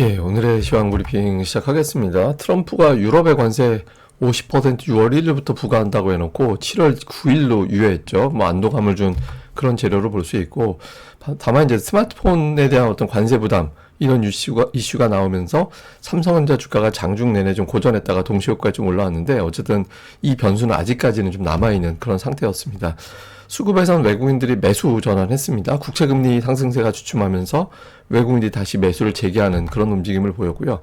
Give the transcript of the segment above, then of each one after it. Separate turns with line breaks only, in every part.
예, 오늘의 시황 브리핑 시작하겠습니다. 트럼프가 유럽의 관세 50% 6월 1일부터 부과한다고 해놓고 7월 9일로 유예했죠. 뭐 안도감을 준 그런 재료로 볼 수 있고 다- 다만 이제 스마트폰에 대한 어떤 관세 부담 이런 이슈가 이슈가 나오면서 삼성전자 주가가 장중 내내 좀 고전했다가 동시효과에 좀 올라왔는데 어쨌든 이 변수는 아직까지는 좀 남아 있는 그런 상태였습니다. 수급에선 외국인들이 매수 전환했습니다. 국채금리 상승세가 주춤하면서 외국인들이 다시 매수를 재개하는 그런 움직임을 보였고요.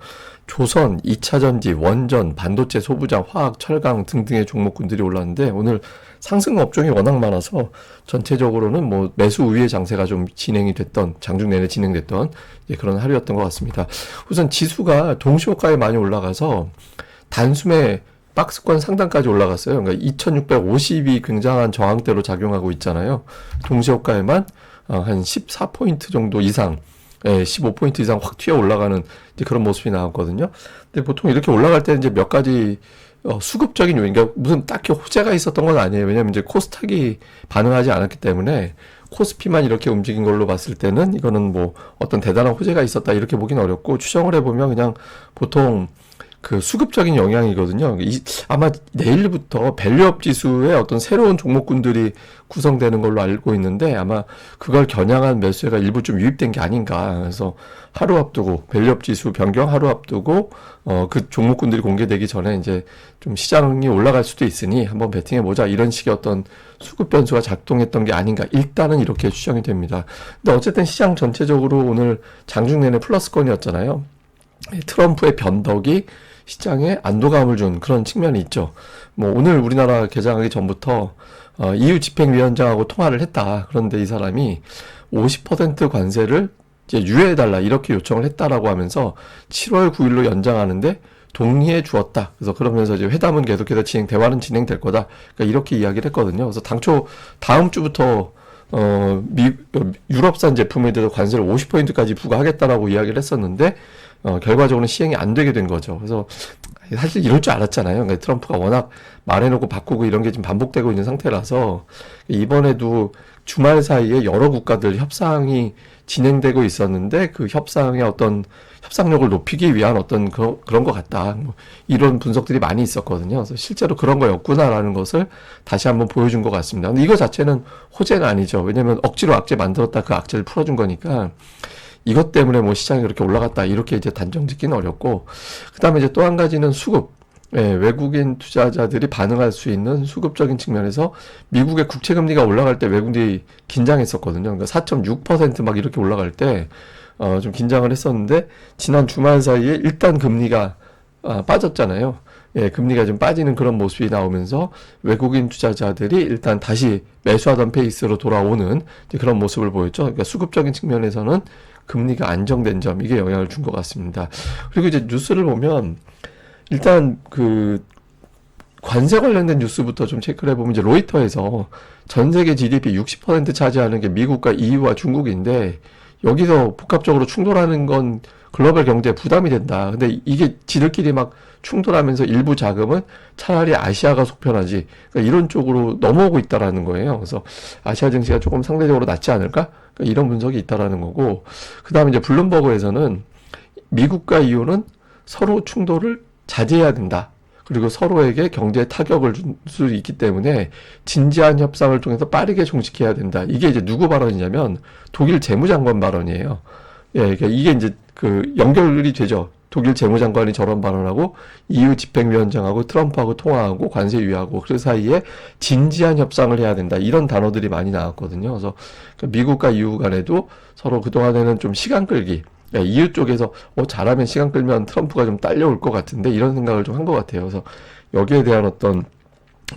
조선, 2차전지, 원전, 반도체, 소부장, 화학, 철강 등등의 종목군들이 올랐는데 오늘 상승 업종이 워낙 많아서 전체적으로는 뭐 매수 우위의 장세가 좀 진행이 됐던 장중 내내 진행됐던 예, 그런 하루였던 것 같습니다. 우선 지수가 동시호가에 많이 올라가서 단숨에 박스권 상단까지 올라갔어요. 그러니까 2650이 굉장한 저항대로 작용하고 있잖아요. 동시호가에만 어, 한 14포인트 정도 이상, 예, 15포인트 이상 확 튀어 올라가는 그런 모습이 나왔거든요. 근데 보통 이렇게 올라갈 때 이제 몇 가지 어, 수급적인 요인, 그러니까 무슨 딱히 호재가 있었던 건 아니에요. 왜냐면 이제 코스닥이 반응하지 않았기 때문에 코스피만 이렇게 움직인 걸로 봤을 때는 이거는 뭐 어떤 대단한 호재가 있었다 이렇게 보긴 어렵고 추정을 해보면 그냥 보통 그 수급적인 영향이거든요. 이, 아마 내일부터 밸류업 지수의 어떤 새로운 종목군들이 구성되는 걸로 알고 있는데 아마 그걸 겨냥한 매수가 일부 좀 유입된 게 아닌가. 그래서 하루 앞두고 밸류업 지수 변경 하루 앞두고 어 그 종목군들이 공개되기 전에 이제 좀 시장이 올라갈 수도 있으니 한번 베팅해 보자 이런 식의 어떤 수급 변수가 작동했던 게 아닌가. 일단은 이렇게 추정이 됩니다. 근데 어쨌든 시장 전체적으로 오늘 장중 내내 플러스권이었잖아요. 트럼프의 변덕이 시장에 안도감을 준 그런 측면이 있죠. 뭐 오늘 우리나라 개장하기 전부터 어, EU 집행위원장하고 통화를 했다. 그런데 이 사람이 50% 관세를 이제 유예해달라 이렇게 요청을 했다라고 하면서 7월 9일로 연장하는데 동의해 주었다. 그래서 그러면서 이제 회담은 계속해서 진행, 대화는 진행될 거다. 그러니까 이렇게 이야기를 했거든요. 그래서 당초 다음 주부터 어, 미, 어, 유럽산 제품에 대해서 관세를 50%까지 부과하겠다라고 이야기를 했었는데 어, 결과적으로는 시행이 안 되게 된 거죠. 그래서 사실 이럴 줄 알았잖아요. 그러니까 트럼프가 워낙 말해놓고 바꾸고 이런 게 지금 반복되고 있는 상태라서 이번에도 주말 사이에 여러 국가들 협상이 진행되고 있었는데 그 협상의 어떤 협상력을 높이기 위한 어떤 그런, 그런 것 같다. 뭐 이런 분석들이 많이 있었거든요. 그래서 실제로 그런 거였구나라는 것을 다시 한번 보여준 것 같습니다. 근데 이거 자체는 호재는 아니죠. 왜냐면 억지로 악재 만들었다 그 악재를 풀어준 거니까 이것 때문에 뭐 시장이 그렇게 올라갔다 이렇게 이제 단정 짓기는 어렵고 그다음에 이제 또 한 가지는 수급 예, 외국인 투자자들이 반응할 수 있는 수급적인 측면에서 미국의 국채 금리가 올라갈 때 외국인들이 긴장했었거든요. 그러니까 4.6%막 이렇게 올라갈 때 어, 좀 긴장을 했었는데 지난 주말 사이에 일단 금리가 아, 빠졌잖아요. 예, 금리가 좀 빠지는 그런 모습이 나오면서 외국인 투자자들이 일단 다시 매수하던 페이스로 돌아오는 그런 모습을 보였죠. 그러니까 수급적인 측면에서는 금리가 안정된 점 이게 영향을 준 것 같습니다. 그리고 이제 뉴스를 보면 일단 그 관세 관련된 뉴스부터 좀 체크를 해보면 이제 로이터에서 전 세계 GDP 60% 차지하는 게 미국과 EU와 중국인데 여기서 복합적으로 충돌하는 건 글로벌 경제에 부담이 된다. 근데 이게 지들끼리 막 충돌하면서 일부 자금은 차라리 아시아가 속편하지. 그러니까 이런 쪽으로 넘어오고 있다라는 거예요. 그래서 아시아 증시가 조금 상대적으로 낫지 않을까? 그러니까 이런 분석이 있다라는 거고. 그 다음에 이제 블룸버그에서는 미국과 EU는 서로 충돌을 자제해야 된다. 그리고 서로에게 경제에 타격을 줄 수 있기 때문에 진지한 협상을 통해서 빠르게 종식해야 된다. 이게 이제 누구 발언이냐면 독일 재무장관 발언이에요. 예, 그러니까 이게 이제 그 연결이 되죠. 독일 재무장관이 저런 발언하고 EU 집행위원장하고 트럼프하고 통화하고 관세 유예하고 그 사이에 진지한 협상을 해야 된다. 이런 단어들이 많이 나왔거든요. 그래서 그 미국과 EU 간에도 서로 그 동안에는 좀 시간 끌기 야, EU 쪽에서 어 잘하면 시간 끌면 트럼프가 좀 딸려올 것 같은데 이런 생각을 좀 한 것 같아요. 그래서 여기에 대한 어떤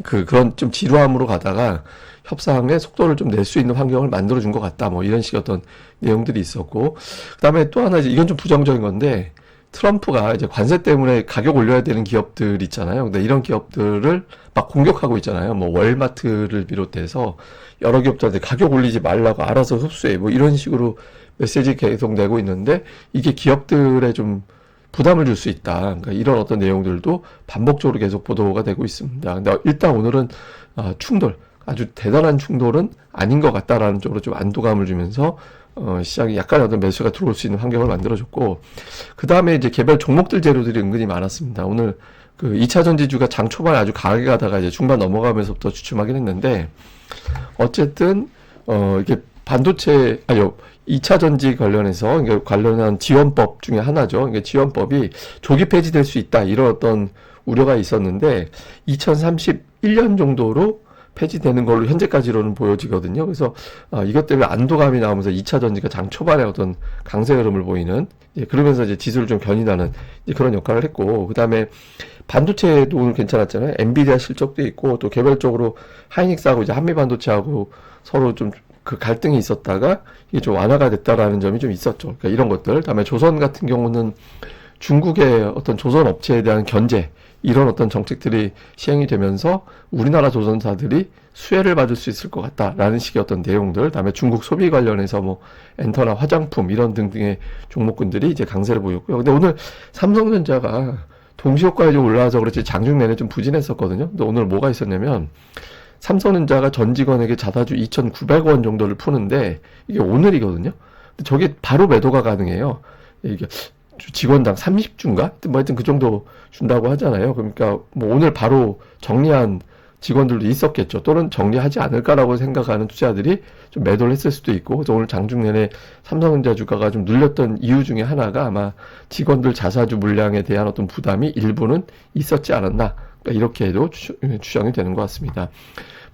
그 그런 좀 지루함으로 가다가 협상의 속도를 좀 낼 수 있는 환경을 만들어 준 것 같다. 뭐 이런 식의 어떤 내용들이 있었고 그다음에 또 하나 이제 이건 좀 부정적인 건데 트럼프가 이제 관세 때문에 가격 올려야 되는 기업들 있잖아요. 근데 이런 기업들을 막 공격하고 있잖아요. 뭐 월마트를 비롯해서 여러 기업들한테 가격 올리지 말라고 알아서 흡수해. 뭐 이런 식으로 메시지 계속 내고 있는데 이게 기업들에 좀 부담을 줄 수 있다. 그러니까 이런 어떤 내용들도 반복적으로 계속 보도가 되고 있습니다. 근데 일단 오늘은 아, 충돌, 아주 대단한 충돌은 아닌 것 같다라는 쪽으로 좀 안도감을 주면서 어, 시장이 약간 어떤 매수가 들어올 수 있는 환경을 만들어줬고, 그 다음에 이제 개별 종목들 재료들이 은근히 많았습니다. 오늘 그 2차 전지주가 장 초반에 아주 강하게 가다가 이제 중반 넘어가면서부터 주춤하긴 했는데, 어쨌든, 어, 이게 반도체, 아니요, 2차 전지 관련해서, 이게 관련한 지원법 중에 하나죠. 이게 지원법이 조기 폐지될 수 있다, 이런 어떤 우려가 있었는데, 2031년 정도로 폐지되는 걸로 현재까지로는 보여지거든요. 그래서 어, 이것 때문에 안도감이 나오면서 2차 전지가 장 초반에 어떤 강세 흐름을 보이는 예, 그러면서 이제 지수를 좀 견인하는 그런 역할을 했고 그다음에 반도체도 오늘 괜찮았잖아요. 엔비디아 실적도 있고 또 개별적으로 하이닉스하고 이제 한미 반도체하고 서로 좀 그 갈등이 있었다가 이게 좀 완화가 됐다라는 점이 좀 있었죠. 그러니까 이런 것들. 다음에 조선 같은 경우는 중국의 어떤 조선 업체에 대한 견제 이런 어떤 정책들이 시행이 되면서 우리나라 조선사들이 수혜를 받을 수 있을 것 같다라는 식의 어떤 내용들, 다음에 중국 소비 관련해서 뭐 엔터나 화장품 이런 등등의 종목군들이 이제 강세를 보였고요. 근데 오늘 삼성전자가 동시효과에 좀 올라와서 그렇지 장중 내내 좀 부진했었거든요. 근데 오늘 뭐가 있었냐면 삼성전자가 전 직원에게 자사주 2,900원 정도를 푸는데 이게 오늘이거든요. 근데 저게 바로 매도가 가능해요. 이게 직원당 30주인가? 뭐 하여튼 그 정도 준다고 하잖아요. 그러니까 뭐 오늘 바로 정리한 직원들도 있었겠죠. 또는 정리하지 않을까라고 생각하는 투자들이 좀 매도를 했을 수도 있고, 그래서 오늘 장중 내내 삼성전자 주가가 좀 눌렸던 이유 중에 하나가 아마 직원들 자사주 물량에 대한 어떤 부담이 일부는 있었지 않았나. 그러니까 이렇게도 추, 추정이 되는 것 같습니다.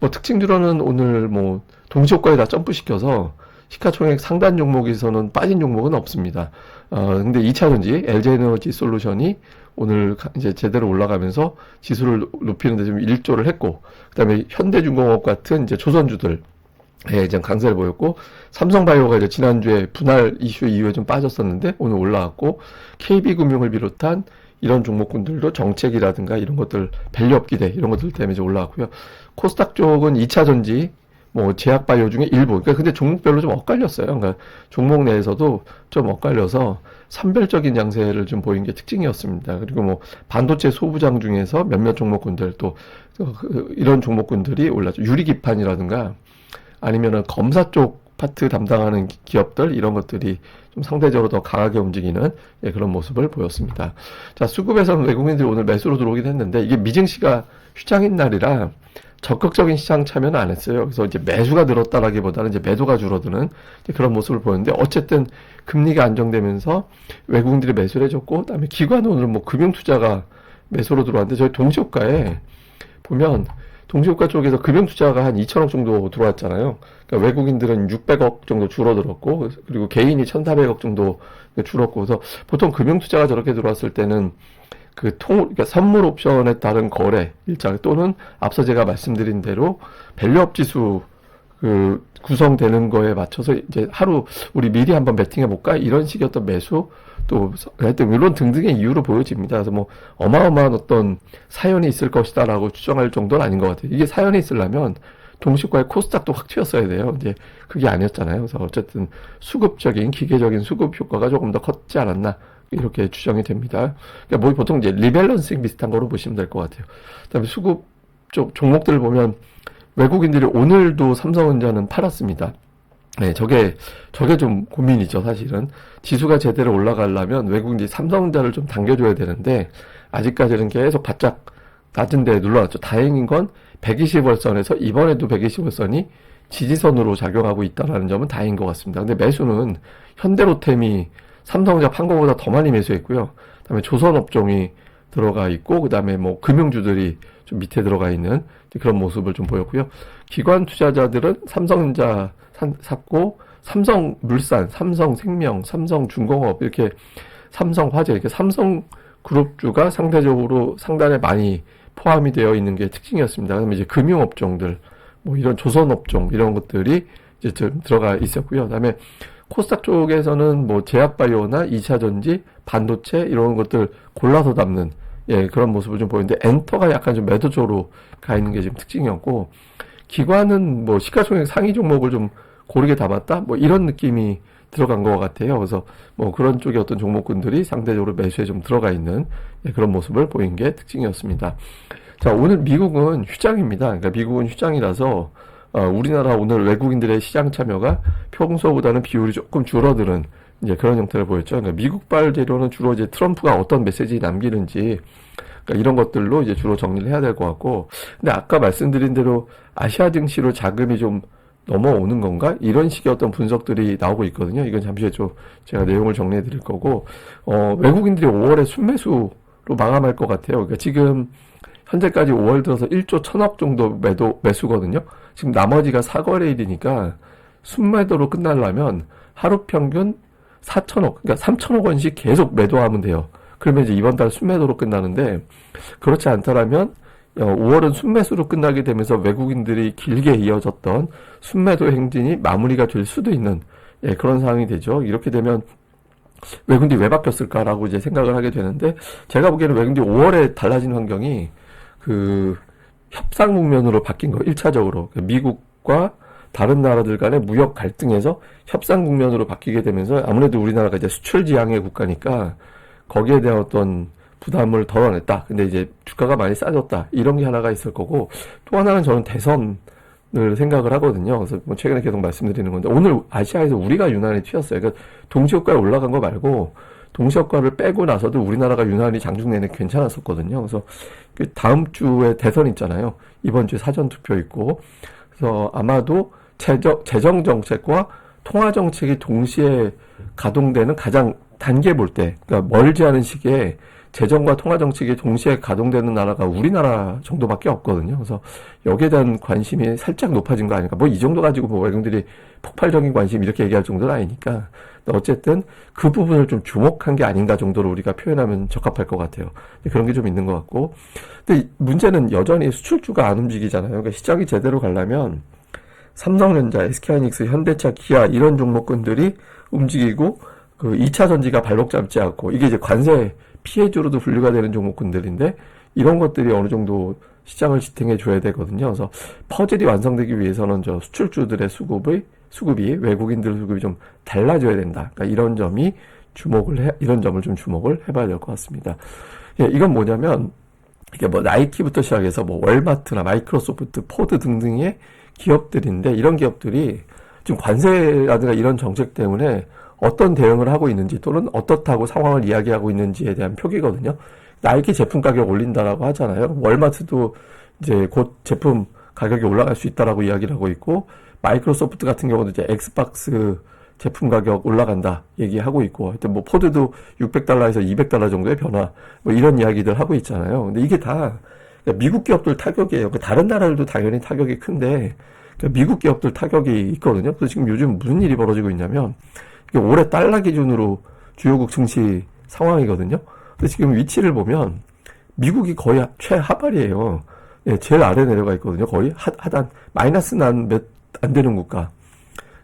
뭐 특징들로는 오늘 뭐 동시효과에 다 점프시켜서 시가총액 상단 종목에서는 빠진 종목은 없습니다. 어, 근데 2차전지 LG에너지 솔루션이 오늘 이제 제대로 올라가면서 지수를 높이는데 좀 일조를 했고, 그 다음에 현대중공업 같은 이제 조선주들, 예, 이제 강세를 보였고, 삼성바이오가 이제 지난주에 분할 이슈 이후에 좀 빠졌었는데, 오늘 올라왔고, KB금융을 비롯한 이런 종목군들도 정책이라든가 이런 것들, 밸류 업기대, 이런 것들 때문에 이제 올라왔고요. 코스닥 쪽은 2차 전지, 뭐 제약 바이오 중에 일부. 그러니까 근데 종목별로 좀 엇갈렸어요. 그러니까 종목 내에서도 좀 엇갈려서 선별적인 양세를 좀 보인 게 특징이었습니다. 그리고 뭐 반도체 소부장 중에서 몇몇 종목군들 또그 이런 종목군들이 올랐죠. 유리기판이라든가 아니면은 검사 쪽 파트 담당하는 기업들 이런 것들이 좀 상대적으로 더 강하게 움직이는 예, 그런 모습을 보였습니다. 자 수급에서는 외국인들이 오늘 매수로 들어오긴 했는데 이게 미증시가 휴장인 날이라 적극적인 시장 참여는 안 했어요. 그래서 이제 매수가 늘었다라기보다는 이제 매도가 줄어드는 그런 모습을 보였는데 어쨌든 금리가 안정되면서 외국인들이 매수를 해줬고 그다음에 기관 오늘 뭐 금융 투자가 매수로 들어왔는데 저희 동시효과에 보면 동시효과 쪽에서 금융 투자가 한 2천억 정도 들어왔잖아요. 그러니까 외국인들은 600억 정도 줄어들었고 그리고 개인이 1,400억 정도 줄었고 그래서 보통 금융 투자가 저렇게 들어왔을 때는 그 통, 그러니까 선물 옵션에 따른 거래 일정 또는 앞서 제가 말씀드린 대로 밸류업 지수 그 구성되는 거에 맞춰서 이제 하루 우리 미리 한번 베팅해 볼까 이런 식의 어떤 매수 또 하여튼 이런 등등의 이유로 보여집니다. 그래서 뭐 어마어마한 어떤 사연이 있을 것이다라고 추정할 정도는 아닌 것 같아요. 이게 사연이 있으려면 동시과의 코스닥도 확 튀었어야 돼요. 이제 그게 아니었잖아요. 그래서 어쨌든 수급적인 기계적인 수급 효과가 조금 더 컸지 않았나 이렇게 추정이 됩니다. 그러니까 뭐 보통 이제 리밸런싱 비슷한 거로 보시면 될 것 같아요. 그다음에 수급 쪽 종목들을 보면 외국인들이 오늘도 삼성전자는 팔았습니다. 네, 저게 저게 좀 고민이죠, 사실은. 지수가 제대로 올라가려면 외국인들이 삼성전자를 좀 당겨줘야 되는데 아직까지는 계속 바짝 낮은 데 눌러놨죠. 다행인 건 120월선에서 이번에도 120월선이 지지선으로 작용하고 있다는 점은 다행인 것 같습니다. 근데 매수는 현대로템이 삼성전자 판 거보다 더 많이 매수했고요. 그다음에 조선업종이 들어가 있고 그다음에 뭐 금융주들이 좀 밑에 들어가 있는 그런 모습을 좀 보였고요. 기관 투자자들은 삼성전자 샀고 삼성물산, 삼성생명, 삼성중공업 이렇게 삼성화재 이렇게 삼성 그룹주가 상대적으로 상단에 많이 포함이 되어 있는 게 특징이었습니다. 그다음에 이제 금융업종들 뭐 이런 조선업종 이런 것들이 이제 좀 들어가 있었고요. 그다음에 코스닥 쪽에서는 뭐 제약바이오나 2차 전지, 반도체 이런 것들 골라서 담는 예, 그런 모습을 좀 보이는데 엔터가 약간 좀 매도 쪽으로 가 있는 게 지금 특징이었고 기관은 뭐 시가총액 상위 종목을 좀 고르게 담았다 뭐 이런 느낌이 들어간 것 같아요. 그래서 뭐 그런 쪽의 어떤 종목군들이 상대적으로 매수에 좀 들어가 있는 예, 그런 모습을 보인 게 특징이었습니다. 자, 오늘 미국은 휴장입니다. 그러니까 미국은 휴장이라서 어, 우리나라 오늘 외국인들의 시장 참여가 평소보다는 비율이 조금 줄어드는 이제 그런 형태를 보였죠. 그러니까 미국발 재료는 주로 이제 트럼프가 어떤 메시지 남기는지 그러니까 이런 것들로 이제 주로 정리를 해야 될 것 같고, 근데 아까 말씀드린 대로 아시아 증시로 자금이 좀 넘어오는 건가? 이런 식의 어떤 분석들이 나오고 있거든요. 이건 잠시 후에 좀 제가 내용을 정리해 드릴 거고, 어, 외국인들이 5월에 순매수로 마감할 것 같아요. 그러니까 지금 현재까지 5월 들어서 1조 1000억 정도 매도, 매수거든요. 지금 나머지가 사거래일이니까 순매도로 끝나려면 하루 평균 4천억, 그러니까 3천억 원씩 계속 매도하면 돼요. 그러면 이제 이번 달 순매도로 끝나는데 그렇지 않다라면 5월은 순매수로 끝나게 되면서 외국인들이 길게 이어졌던 순매도 행진이 마무리가 될 수도 있는 예, 그런 상황이 되죠. 이렇게 되면 외국인들이 왜 바뀌었을까라고 이제 생각을 하게 되는데 제가 보기에는 외국인들이 5월에 달라진 환경이 그 협상 국면으로 바뀐 거 1차적으로 그러니까 미국과 다른 나라들 간의 무역 갈등에서 협상 국면으로 바뀌게 되면서 아무래도 우리나라가 이제 수출 지향의 국가니까 거기에 대한 어떤 부담을 덜어냈다. 근데 이제 주가가 많이 싸졌다. 이런 게 하나가 있을 거고 또 하나는 저는 대선을 생각을 하거든요. 그래서 뭐 최근에 계속 말씀드리는 건데 오늘 아시아에서 우리가 유난히 튀었어요. 그러니까 동시효과에 올라간 거 말고 동시효과를 빼고 나서도 우리나라가 유난히 장중 내내 괜찮았었거든요. 그래서 그 다음 주에 대선 있잖아요. 이번 주에 사전 투표 있고 그래서 아마도 재정, 재정 정책과 통화 정책이 동시에 가동되는 가장 단계 볼 때, 그러니까 멀지 않은 시기에 재정과 통화 정책이 동시에 가동되는 나라가 우리나라 정도밖에 없거든요. 그래서 여기에 대한 관심이 살짝 높아진 거 아닐까. 뭐 이 정도 가지고 뭐 외국인들이 폭발적인 관심 이렇게 얘기할 정도는 아니니까. 어쨌든 그 부분을 좀 주목한 게 아닌가 정도로 우리가 표현하면 적합할 것 같아요. 그런 게 좀 있는 것 같고. 근데 문제는 여전히 수출주가 안 움직이잖아요. 그러니까 시장이 제대로 가려면 삼성전자, SK하이닉스, 현대차, 기아 이런 종목군들이 움직이고 그 2차 전지가 발목 잡지 않고 이게 이제 관세 피해주로도 분류가 되는 종목군들인데 이런 것들이 어느 정도 시장을 지탱해 줘야 되거든요. 그래서 퍼즐이 완성되기 위해서는 저 수출주들의 수급의 수급이 외국인들 수급이 좀 달라져야 된다. 그러니까 이런 점이 주목을 해 이런 점을 좀 주목을 해봐야 될 것 같습니다. 예, 이건 뭐냐면 이게 뭐 나이키부터 시작해서 뭐 월마트나 마이크로소프트, 포드 등등의 기업들인데 이런 기업들이 지금 관세라든가 이런 정책 때문에 어떤 대응을 하고 있는지 또는 어떻다고 상황을 이야기하고 있는지에 대한 표기거든요. 나이키 제품 가격 올린다라고 하잖아요. 월마트도 이제 곧 제품 가격이 올라갈 수 있다라고 이야기를 하고 있고 마이크로소프트 같은 경우도 이제 엑스박스 제품 가격 올라간다 얘기하고 있고 하여튼 뭐 포드도 600달러에서 200달러 정도의 변화 뭐 이런 이야기들 하고 있잖아요. 근데 이게 다 미국 기업들 타격이에요. 그 다른 나라들도 당연히 타격이 큰데 미국 기업들 타격이 있거든요. 그래서 지금 요즘 무슨 일이 벌어지고 있냐면 올해 달러 기준으로 주요국 증시 상황이거든요. 근데 지금 위치를 보면 미국이 거의 최하발이에요. 예, 제일 아래 내려가 있거든요. 거의 하, 하단 마이너스 난 몇 안 되는 국가.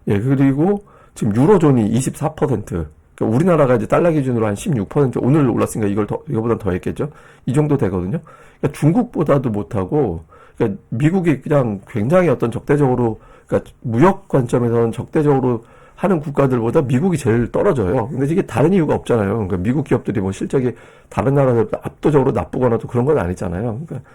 예, 그리고 지금 유로존이 24%. 그러니까 우리나라가 이제 달러 기준으로 한 16% 오늘 올랐으니까 이걸 더 이거보다 더 했겠죠. 이 정도 되거든요. 그러니까 중국보다도 못하고 그러니까 미국이 그냥 굉장히 어떤 적대적으로 그러니까 무역 관점에서는 적대적으로 하는 국가들보다 미국이 제일 떨어져요. 근데 이게 다른 이유가 없잖아요. 그러니까 미국 기업들이 뭐 실적이 다른 나라들보다 압도적으로 나쁘거나 또 그런 건 아니잖아요. 그러니까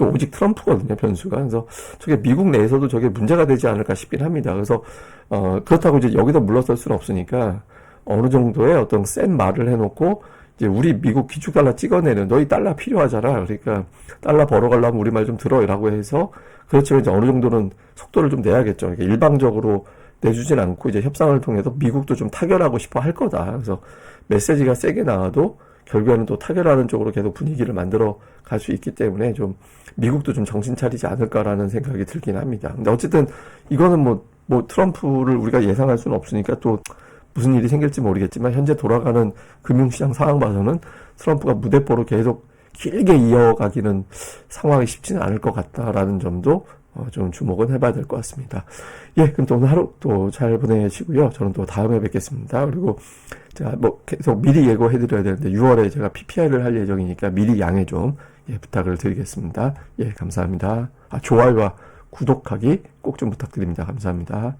오직 트럼프거든요, 변수가. 그래서 저게 미국 내에서도 저게 문제가 되지 않을까 싶긴 합니다. 그래서, 어, 그렇다고 이제 여기서 물러설 수는 없으니까 어느 정도의 어떤 센 말을 해놓고 이제 우리 미국 기축 달러 찍어내는 너희 달러 필요하잖아. 그러니까 달러 벌어가려면 우리 말 좀 들어라고 해서 그렇지만 이제 어느 정도는 속도를 좀 내야겠죠. 그러니까 일방적으로 내주진 않고 이제 협상을 통해서 미국도 좀 타결하고 싶어 할 거다. 그래서 메시지가 세게 나와도 결국에는 또 타결하는 쪽으로 계속 분위기를 만들어 갈 수 있기 때문에 좀 미국도 좀 정신 차리지 않을까라는 생각이 들긴 합니다. 근데 어쨌든 이거는 뭐, 뭐 트럼프를 우리가 예상할 수는 없으니까 또 무슨 일이 생길지 모르겠지만 현재 돌아가는 금융시장 상황 봐서는 트럼프가 무대뽀로 계속 길게 이어가기는 상황이 쉽지는 않을 것 같다라는 점도 어, 좀 주목은 해봐야 될 것 같습니다. 예, 그럼 또 오늘 하루 또 잘 보내시고요. 저는 또 다음에 뵙겠습니다. 그리고 제가 뭐 계속 미리 예고해드려야 되는데 6월에 제가 PPI를 할 예정이니까 미리 양해 좀 예, 부탁을 드리겠습니다. 예, 감사합니다. 아, 좋아요와 구독하기 꼭 좀 부탁드립니다. 감사합니다.